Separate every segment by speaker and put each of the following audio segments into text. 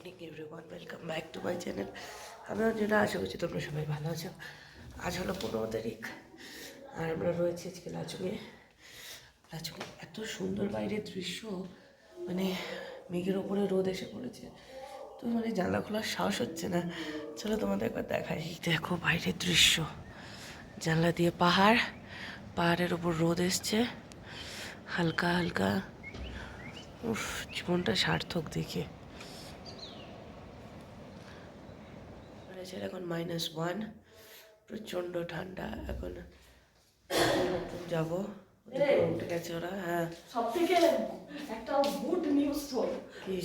Speaker 1: Morning everyone welcome back to my channel আমি অঞ্জনা, আশা করছি তোমরা সবাই ভালো আছো। আজ হলো পনেরো তারিখ, আর আমরা রয়েছি আজকে লাচুঙে লাচুঙে এত সুন্দর বাইরের দৃশ্য মানে মেঘের ওপরে রোদ এসে পড়েছে। তো মানে জানলা খোলার সাহস হচ্ছে না। চলো তোমাদের একবার দেখাই। দেখো বাইরের দৃশ্য। জানলা দিয়ে পাহাড়, পাহাড়ের ওপর রোদ এসছে। হালকা হালকা। উফ, জীবনটা সার্থক দেখে। টেম্পারেচার এখন মাইনাস ওয়ান প্রচণ্ড ঠান্ডা এখন নতুন যাব। উঠে গেছে ওরা হ্যাঁ।
Speaker 2: সব থেকে একটা গুড নিউজ তো।
Speaker 1: কি?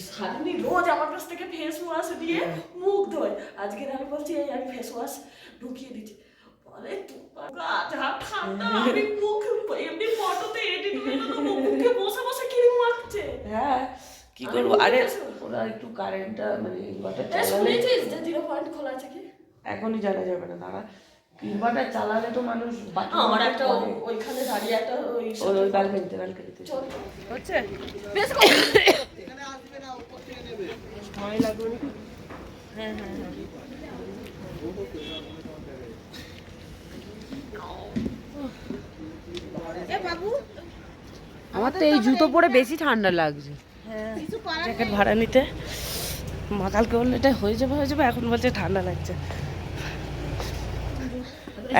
Speaker 2: রোজ আমার কাছ থেকে ফেস ওয়াশ দিয়ে মুখ ধোয়। আজকে আমি বলছি এই আমি ফেস ওয়াশ ঢুকিয়ে দিচ্ছি। বলে তোমার যা ঠান্ডা আমি মুখ এমনি ফটোতে এডিট মুখে বসে বসে ক্রিম মাখছে।
Speaker 1: হ্যাঁ। কি করব? আরে ওরা একটু কারেন্টটা মানে ইনভার্টার চালালে
Speaker 2: শুনেছিস যে জিরো পয়েন্ট খোলা আছে কি?
Speaker 1: এখনই জানা যাবে না তারা ইনভার্টার চালালে তো মানুষ
Speaker 2: আমার একটা ওইখানে দাঁড়িয়ে একটা ওই
Speaker 1: ওই ব্যালকনিতে ব্যালকনিতে
Speaker 2: চল।
Speaker 1: হচ্ছে?
Speaker 2: বেশ এখানে আসবে না উপর থেকে নেবে।
Speaker 1: সময় লাগবে নাকি হ্যাঁ হ্যাঁ হ্যাঁ।
Speaker 3: আমার তো এই জুতো পরে বেশি ঠান্ডা লাগছে।
Speaker 1: জ্যাকেট ভাড়া নিতে। মা কালকে বলল এটা হয়ে যাবে হয়ে যাবে এখন বলছে ঠান্ডা লাগছে।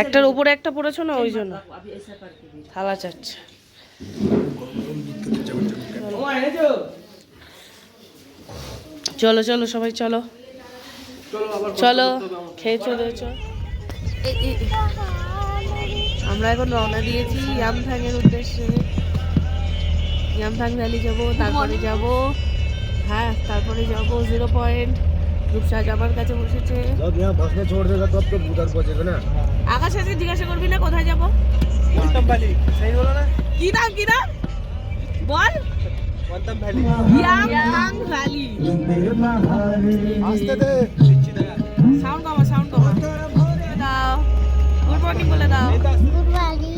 Speaker 1: একটার উপরে একটা পড়েছো না ওই জন্য? থালা চাচ্ছে চলো। চলো সবাই চলো। চলো খেয়ে চলে চলো। আমরা এখন রওনা দিয়েছি ইয়ামথাংয়ের উদ্দেশ্যে। ইয়ামথাং ভ্যালি যাব তারপরে যাব হ্যাঁ তারপরে যাব জিরো পয়েন্ট রূপসাজ আমার কাছে বসেছে। আকাশ আজকে জিজ্ঞাসা করবি না কোথায় যাব? কি নাম কি নাম? বল। সাউন্ড কমা সাউন্ড কমা। দাও। গুড মর্নিং বলে দাও। গুড মর্নিং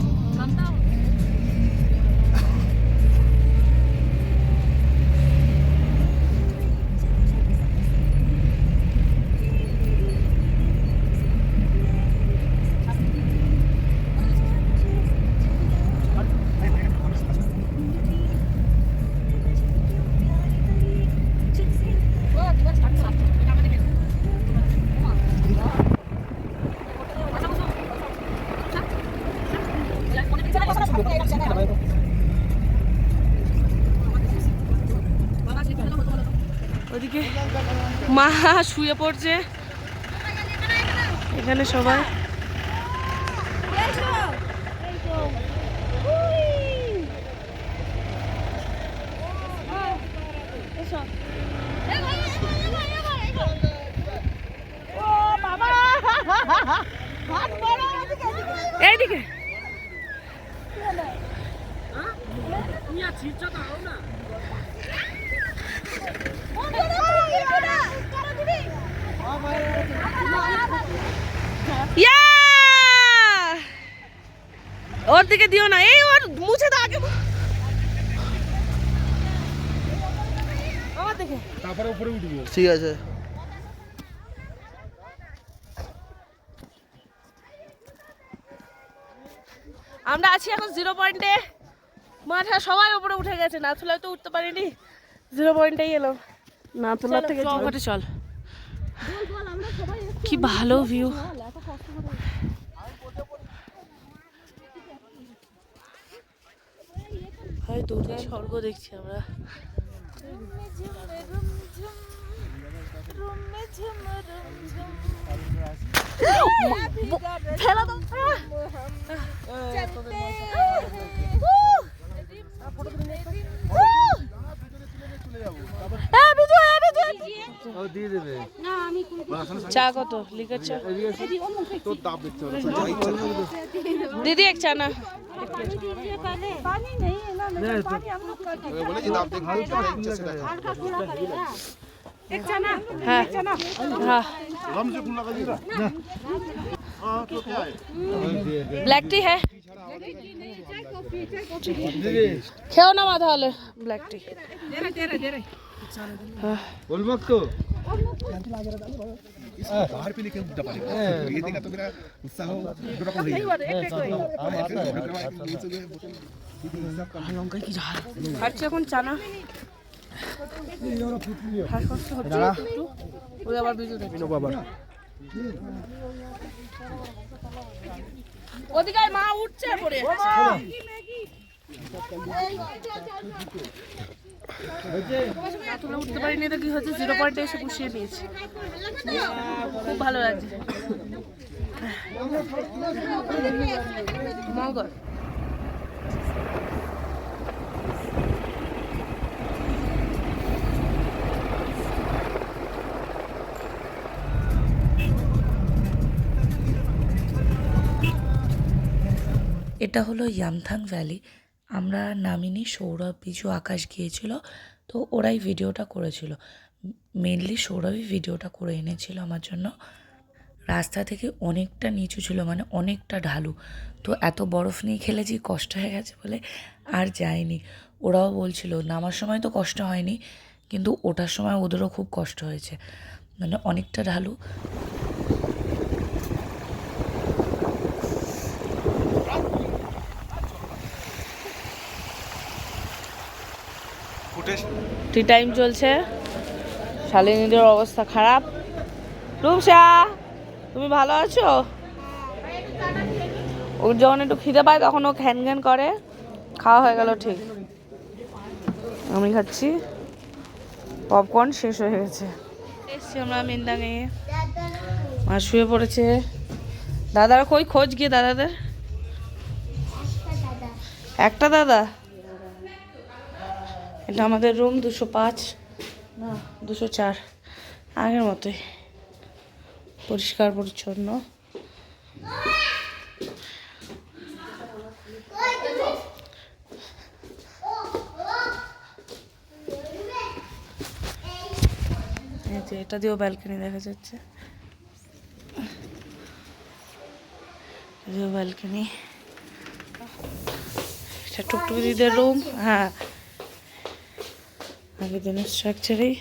Speaker 1: ওদিকে মা শুয়ে পড়ছে। এখানে সবাই। ওর দিকে দিও না। এই ওর মুছে দাও আগে। আমার দিকে।
Speaker 4: তারপরে উপরে উঠবো।
Speaker 3: ঠিক আছে।
Speaker 1: আমরা আছি এখন জিরো পয়েন্টে মাথা সবাই উপরে উঠে গেছে না তোলা তো উঠতে পারিনি। জিরো পয়েন্টেই এলাম না তোলার থেকে চৌকাটে চল কি ভালো ভিউ হয় দূরে স্বর্গ দেখছি আমরা। ফেলা দাও চা কত
Speaker 4: লিকার চা
Speaker 1: দিদি এক চা না ব্ল্যাক টি হ্যাঁ খেও না মা তাহলে ব্ল্যাক টি
Speaker 4: বলবো তো तो
Speaker 5: बाहर पे लेके उल्टा पानी ये देखा तो मेरा उत्साह दो रकम हो
Speaker 1: খাচ্ছি এখন চানা শ্বাসকষ্ট হচ্ছে একটু ওই আবার দুজনে ওদিকে মা উঠছে পরে তুলে উঠতে পারিনি, তো কি হচ্ছে জিরো পয়েন্টে এসে পুষিয়ে নিয়েছি খুব ভালো লাগছে। মগর
Speaker 6: এটা হলো ইয়ামথাং ভ্যালি। আমরা নামিনি, সৌরভ, বিজু, আকাশ গিয়েছিল, তো ওরাই ভিডিওটা করেছিল। মেনলি সৌরভই ভিডিওটা করে এনেছিল আমার জন্য। রাস্তা থেকে অনেকটা নিচু ছিল মানে অনেকটা ঢালু। তো এত বরফ নিয়ে খেলেছি কষ্ট হয়ে গেছে বলে আর যায়নি। ওরাও বলছিল, নামার সময় তো কষ্ট হয়নি, কিন্তু ওটার সময় ওদেরও খুব কষ্ট হয়েছে। মানে অনেকটা ঢালু।
Speaker 1: টি টাইম চলছে। শালিনীদের অবস্থা খারাপ। রূপসা, তুমি ভালো আছো? ওর যখন একটু খিদে পায় তখন ও ঘ্যান ঘ্যান করে। খাওয়া হয়ে গেল ঠিক। আমি খাচ্ছি। পপকর্ন শেষ হয়ে গেছে। এসছি আমরা মিন্দাঙে মা শুয়ে পড়েছে। দাদার কই খোঁজ গিয়ে দাদাদের? একটা দাদা। এটা আমাদের রুম দুশো পাঁচ। না, দুশো চার। আগের মতোই। পরিষ্কার, পরিচ্ছন্ন। এটা দিয়েও ব্যালকনি দেখা যাচ্ছে। ব্যালকনি এটা টুকটুকি রুম হ্যাঁ। আগের দিনের স্ট্রাকচারেই